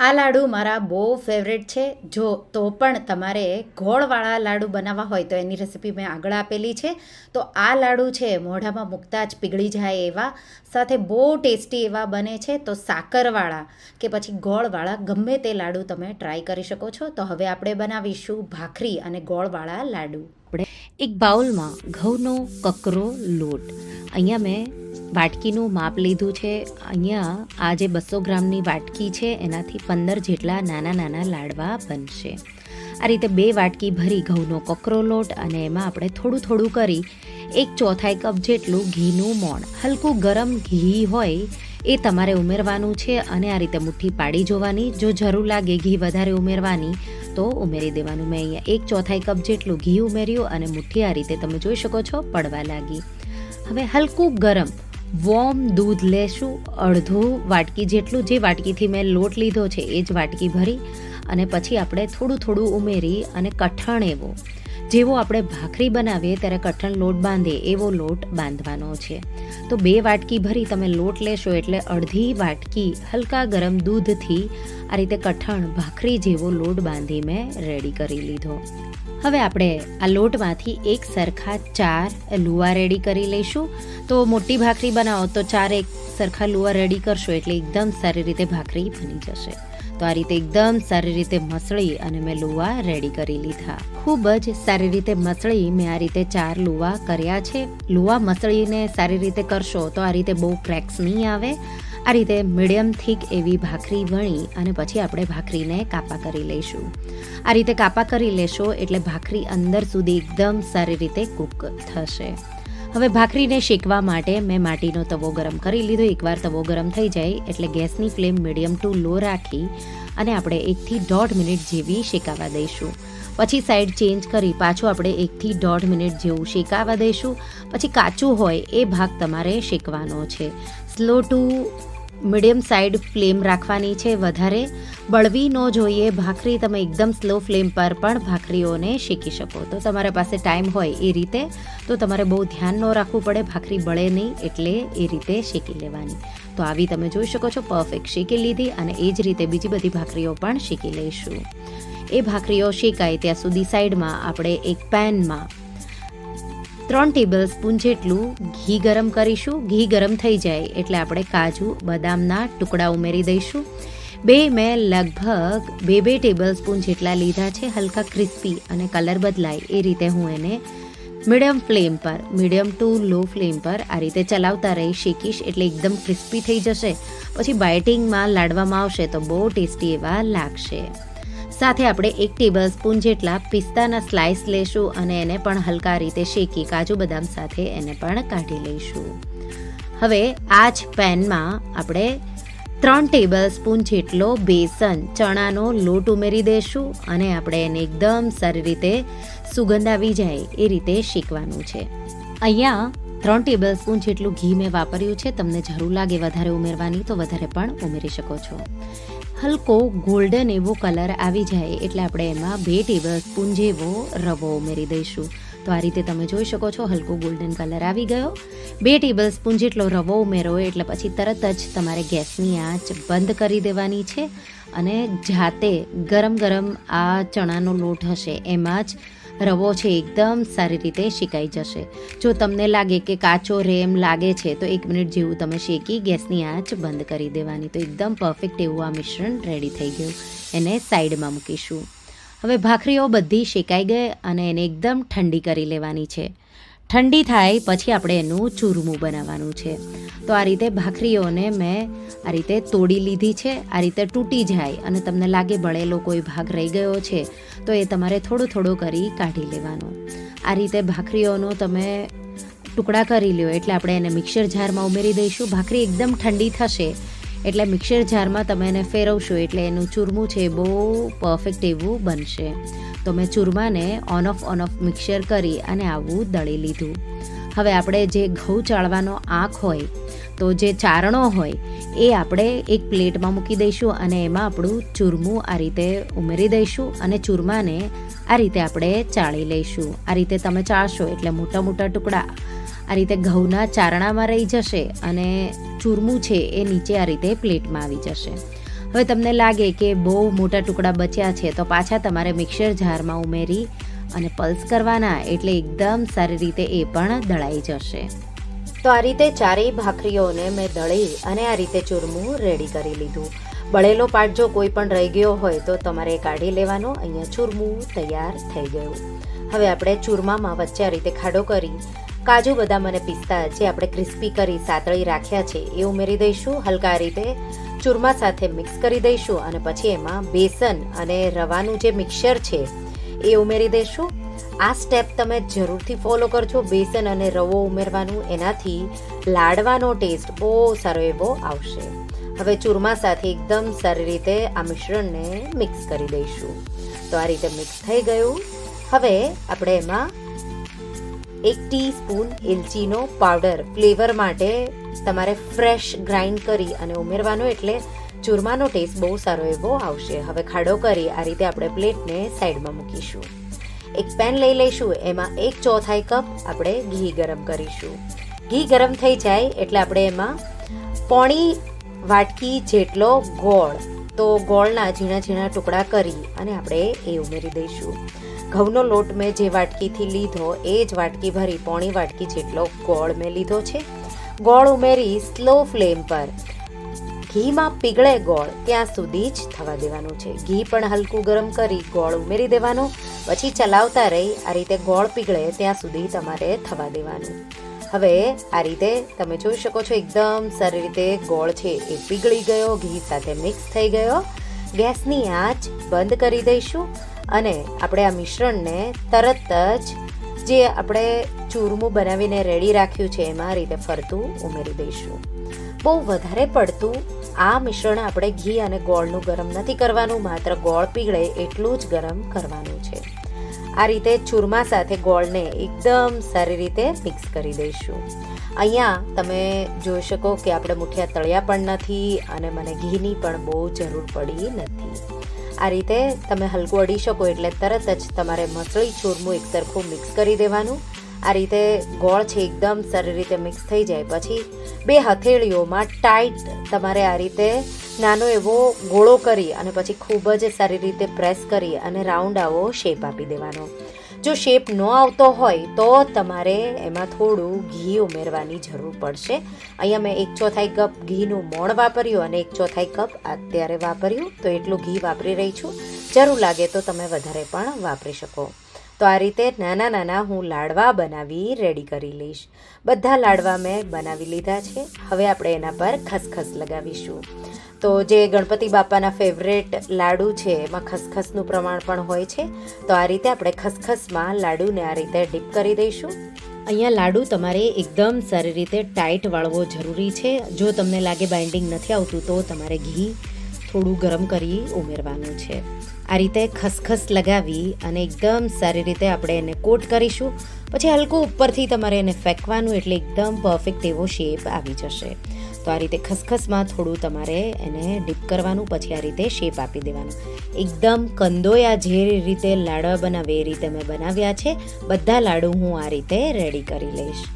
આ લાડુ મારા બહુ ફેવરેટ છે. જો, તો પણ તમારે ગોળવાળા લાડુ બનાવવા હોય તો એની રેસીપી મેં આગળ આપેલી છે. તો આ લાડુ છે, મોઢામાં મૂકતા જ પીગળી જાય એવા, સાથે બહુ ટેસ્ટી એવા બને છે. તો સાકરવાળા કે પછી ગોળવાળા, ગમે તે લાડુ તમે ટ્રાય કરી શકો છો. તો હવે આપણે બનાવીશું ભાખરી અને ગોળવાળા લાડુ. એક બાઉલમાં ઘઉંનો કકરો લોટ. અહીંયા મેં વાટકીનું માપ લીધું છે. અહીંયા આ જે બસો ગ્રામની વાટકી છે, એનાથી પંદર જેટલા નાના નાના લાડવા બનશે. આ રીતે બે વાટકી ભરી ઘઉંનો કકરો લોટ અને એમાં આપણે થોડું થોડું કરી, એક ચોથાઈ કપ જેટલું ઘીનું મોણ. હલકું ગરમ ઘી હોય એ તમારે ઉમેરવાનું છે અને આ રીતે મુઠ્ઠી પાડી જોવાની. જો જરૂર લાગે ઘી વધારે ઉમેરવાની, તો ઉમેરી દેવાનું. મેં અહીંયા એક ચોથાઈ કપ જેટલું ઘી ઉમેર્યું અને મુઠ્ઠી આ રીતે તમે જોઈ શકો છો, પડવા લાગી. હવે હલકું ગરમ વોર્મ દૂધ લેશું, અડધું વાટકી જેટલું જે વાટકીથી મેં લોટ લીધો છે, એ જ વાટકી ભરી અને પછી આપણે થોડું થોડું ઉમેરી અને કઠણ એવો, જેવો આપણે ભાખરી બનાવીએ ત્યારે કઠણ લોટ બાંધે એવો લોટ બાંધવાનો છે. તો બે વાટકી ભરી તમે લોટ લેશો એટલે અડધી વાટકી હલકા ગરમ દૂધથી આ રીતે કઠણ ભાખરી જેવો લોટ બાંધી મેં રેડી કરી લીધો. હવે આપણે આ લોટમાંથી એક સરખા ચાર લુવા રેડી કરી લઈશું. તો મોટી ભાખરી બનાવો તો ચાર એક સરખા લુવા રેડી કરશો એટલે એકદમ સારી રીતે ભાખરી બની જશે. તો આ રીતે એકદમ સારી રીતે મસળી અને મેં લુવા રેડી કરી લીધા. ખૂબ જ સારી રીતે મસળી મેં આ રીતે ચાર લુવા કર્યા છે. લુવા મસળીને સારી રીતે કરશો તો આ રીતે બહુ ક્રેક્સ નહીં આવે. આ રીતે મીડિયમ થીક એવી ભાખરી વણી અને પછી આપણે ભાખરીને કાપા કરી લઈશું. આ રીતે કાપા કરી લેશો એટલે ભાખરી અંદર સુધી એકદમ સારી રીતે કૂક થશે. હવે ભાખરીને શેકવા માટે મેં માટીનો તવો ગરમ કરી લીધો. એકવાર તવો ગરમ થઈ જાય એટલે ગેસની ફ્લેમ મીડિયમ ટુ લો રાખી અને આપણે એકથી દોઢ મિનિટ જેવી શેકાવા દઈશું. પછી સાઈડ ચેન્જ કરી પાછું આપણે એકથી દોઢ મિનિટ જેવું શેકાવા દઈશું. પછી કાચું હોય એ ભાગ તમારે શેકવાનો છે. Slow to medium side flame રાખવાની છે વધારે. બળવી ન જોઈએ, ભાખરી તમે એકદમ સ્લો ફ્લેમ પર પણ ભાખરીઓને શેકી શકો. તો તમારા પાસે ટાઈમ હોય એ રીતે, તો તમારે બહુ ધ્યાન ન રાખવું પડે, ભાખરી બળે નહીં એટલે એ રીતે શેકી લેવાની. તો આવી તમે જોઈ શકો છો પરફેક્ટ શેકી લીધી અને એ જ રીતે બીજી બધી ભાખરીઓ પણ શેકી લઈશું. એ ભાખરીઓ શેકાય ત્યાં સુધી સાઈડમાં આપણે એક પેનમાં ત્રણ ટેબલ સ્પૂન જેટલું ઘી ગરમ કરીશું. ઘી ગરમ થઈ જાય એટલે આપણે કાજુ, બદામના ટુકડા ઉમેરી દઈશું. બે મેં લગભગ બે બે ટેબલ સ્પૂન જેટલા લીધા છે, હલકા ક્રિસ્પી અને કલર બદલાય એ રીતે હું એને મીડિયમ ફ્લેમ પર, મીડિયમ ટુ લો ફ્લેમ પર આ રીતે ચલાવતા રહી શેકીશ એટલે એકદમ ક્રિસ્પી થઈ જશે. પછી બાઇટિંગમાં લાડવામાં આવશે તો બહુ ટેસ્ટી એવા લાગશે. સાથે આપણે એક ટેબલ સ્પૂન જેટલા પિસ્તાના સ્લાઇસ લેશું અને એને પણ હલકા રીતે શેકી કાજુ બદામ સાથે એને પણ કાઢી લઈશું. હવે આ જ પેનમાં આપણે ત્રણ ટેબલ સ્પૂન જેટલો બેસન ચણાનો લોટ ઉમેરી દઈશું અને આપણે એને એકદમ સારી રીતે સુગંધ આવી જાય એ રીતે શેકવાનું છે. અહીંયા ત્રણ ટેબલ સ્પૂન જેટલું ઘી મેં વાપર્યું છે, તમને જરૂર લાગે વધારે ઉમેરવાની તો વધારે પણ ઉમેરી શકો છો. હલકો ગોલ્ડન એવો કલર આવી જાય એટલે આપણે એમાં બે ટેબલ સ્પૂન જેવો રવો ઉમેરી દઈશું. તો આ રીતે તમે જોઈ શકો છો હલકો ગોલ્ડન કલર આવી ગયો. બે ટેબલ સ્પૂન જેટલો રવો ઉમેરો એટલે પછી તરત જ તમારે ગેસની આંચ બંધ કરી દેવાની છે. અને જાતે ગરમ ગરમ આ ચણાનો લોટ હશે એમાં જ રવો છે એકદમ સારી રીતે શેકાઈ જશે. જો તમને લાગે કે કાચો રેમ લાગે છે, તો એક મિનિટ જેવું તમે શેકી ગેસની આંચ બંધ કરી દેવાની. તો એકદમ પરફેક્ટ એવું આ મિશ્રણ રેડી થઈ ગયું. એને સાઈડમાં મૂકીશું. હવે ભાખરીઓ બધી શેકાઈ ગઈ અને એને એકદમ ઠંડી કરી લેવાની છે. ઠંડી થાય પછી આપણે એનું ચૂરમું બનાવવાનું છે. તો આ રીતે ભાખરીઓને મેં આ રીતે તોડી લીધી છે. આ રીતે તૂટી જાય અને તમને લાગે બળેલો કોઈ ભાગ રહી ગયો છે, તો એ તમારે થોડો થોડો કરી કાઢી લેવાનો. આ રીતે ભાખરીઓનો તમે ટુકડા કરી લ્યો એટલે આપણે એને મિક્સર જારમાં ઉમેરી દઈશું. ભાખરી એકદમ ઠંડી થશે એટલે મિક્સર જારમાં તમે એને ફેરવશો એટલે એનું ચૂરમું છે બહુ પરફેક્ટ એવું બનશે. તો મેં ચૂરમાને on off on off mixer કરી અને આવું દળી લીધું. હવે આપણે જે ઘઉં ચાળવાનો આંખ હોય, તો જે ચારણો હોય, એ આપણે એક પ્લેટમાં મૂકી દઈશું અને એમાં આપણું ચૂરમું આ રીતે ઉમેરી દઈશું અને ચૂરમાને આ રીતે આપણે ચાળી લઈશું. આ રીતે તમે ચાળશો એટલે મોટા મોટા ટુકડા આ રીતે ઘઉંના ચારણામાં રહી જશે અને ચૂરમું છે એ નીચે આ રીતે પ્લેટમાં આવી જશે. હવે તમને લાગે કે બહુ મોટા ટુકડા બચ્યા છે, તો પાછા તમારે મિક્સર જારમાં ઉમેરી અને પલ્સ કરવાના એટલે એકદમ સારી રીતે એ પણ દળાઈ જશે. તો આ રીતે ચારેય ભાખરીઓને મેં દળી અને આ રીતે ચૂરમું રેડી કરી લીધું. બળેલો પાટ જો કોઈ પણ રહી ગયો હોય, તો તમારે કાઢી લેવાનો. અહીંયા ચૂરમું તૈયાર થઈ ગયું. હવે આપણે ચૂરમામાં વચ્ચે આ રીતે ખાડો કરી કાજુ બદામ અને પિસ્તા જે આપણે ક્રિસ્પી કરી સાતળી રાખ્યા છે, એ ઉમેરી દઈશું. હલકા રીતે ચૂરમા સાથે મિક્સ કરી દઈશું અને પછી એમાં બેસન અને રવાનું જે મિક્સર છે, એ ઉમેરી દઈશું. આ સ્ટેપ તમે જરૂરથી ફોલો કરજો. બેસન અને રવો ઉમેરવાનું એનાથી લાડવાનો ટેસ્ટ બહુ સારો એવો આવશે. હવે ચૂરમા સાથે એકદમ સારી રીતે આ મિશ્રણને મિક્સ કરી દઈશું. તો આ રીતે મિક્સ થઈ ગયું. હવે આપણે એમાં એક ટીસ્પૂન એલચીનો પાવડર ફ્લેવર માટે તમારે ફ્રેશ ગ્રાઇન્ડ કરી અને ઉમેરવાનો એટલે ચૂરમાનો ટેસ્ટ બહુ સારો એવો આવશે. હવે ખાડો કરી આ રીતે આપણે પ્લેટને સાઈડમાં મૂકીશું. એક પેન લઈ લઈશું, એમાં એક ચોથાઈ કપ આપણે ઘી ગરમ કરીશું. ઘી ગરમ થઈ જાય એટલે આપણે એમાં પોણી વાટકી જેટલો ગોળ, તો ગોળના ઝીણા ઝીણા ટુકડા કરી અને આપણે એ ઉમેરી દઈશું. ઘઉંનો લોટ મેં જે વાટકીથી લીધો, એ જ વાટકી ભરી, પોણી વાટકી જેટલો ગોળ મેં લીધો છે. ગોળ ઉમેરી સ્લો ફ્લેમ પર. ઘીમાં પીગળે ગોળ, ત્યાં સુધી જ થવા દેવાનું છે. ઘી પણ હલકું ગરમ કરી ગોળ ઉમેરી દેવાનો. પછી ચલાવતા રહી, આ રીતે ગોળ પીગળે, ત્યાં સુધી તમારે થવા દેવાનું. હવે આ રીતે તમે જોઈ શકો છો, એકદમ સારી રીતે ગોળ છે, એ પીગળી ગયો, ઘી સાથે મિક્સ થઈ ગયો. ગેસની આંચ બંધ કરી દઈશું અને આપણે આ મિશ્રણને તરત જ જે આપણે ચૂરમું બનાવીને રેડી રાખ્યું છે એમાં રીતે ફરતું ઉમેરી દઈશું. બહુ વધારે પડતું આ મિશ્રણ આપણે ઘી અને ગોળનું ગરમ નથી કરવાનું, માત્ર ગોળ પીગળે એટલું જ ગરમ કરવાનું છે. આ રીતે ચૂરમા સાથે ગોળને એકદમ સારી રીતે મિક્સ કરી દઈશું. અહીંયા તમે જોઈ શકો કે આપણે મુઠિયા તળ્યા પણ નથી અને મને ઘીની પણ બહુ જરૂર પડી નથી. આ રીતે તમે હલકું અડી શકો એટલે તરત જ તમારે મસળી ચૂરમું એક સરખું મિક્સ કરી દેવાનું. આ રીતે ગોળ છે એકદમ સારી રીતે મિક્સ થઈ જાય. પછી બે હથેળીઓમાં ટાઈટ તમારે આ રીતે નાનો એવો ગોળો કરી અને પછી ખૂબ જ સારી રીતે પ્રેસ કરી અને રાઉન્ડ આવો શેપ આપી દેવાનો. જો શેપ ન આવતો હોય તો તમારે એમાં થોડું ઘી ઉમેરવાની જરૂર પડશે. અહીંયા મેં એક ચોથાઈ કપ ઘીનું મોણ વાપર્યું અને એક ચોથાઈ કપ અત્યારે વાપર્યું. તો એટલું ઘી વાપરી રહી છું. જરૂર લાગે તો તમે વધારે પણ વાપરી શકો. તો આ રીતે નાના નાના હું લાડવા બનાવી રેડી કરી લઈશ. બધા લાડવા મેં બનાવી લીધા છે. હવે આપણે એના પર ખસખસ લગાવીશું. તો જે ગણપતિ બાપાના ફેવરેટ લાડુ છે, એમાં ખસખસનું પ્રમાણ પણ હોય છે. તો આ રીતે આપણે ખસખસમાં લાડુને આ રીતે ડીપ કરી દઈશું. અહીંયા લાડુ તમારે એકદમ સારી રીતે ટાઈટ વાળવો જરૂરી છે. જો તમને લાગે બાઇન્ડિંગ નથી આવતું, તો તમારે ઘી થોડું ગરમ કરી ઉમેરવાનું છે. આ રીતે ખસખસ લગાવી અને એકદમ સારી રીતે આપણે એને કોટ કરીશું. પછી હલકું ઉપરથી તમારે એને ફેંકવાનું એટલે એકદમ પરફેક્ટ એવો શેપ આવી જશે. તો આ રીતે ખસખસમાં થોડું તમારે એને ડીપ કરવાનું, પછી આ રીતે શેપ આપી દેવાનું. એકદમ કંદોયા જે રીતે લાડવા બનાવે, એ રીતે મેં બનાવ્યા છે. બધા લાડુ હું આ રીતે રેડી કરી લઈશ.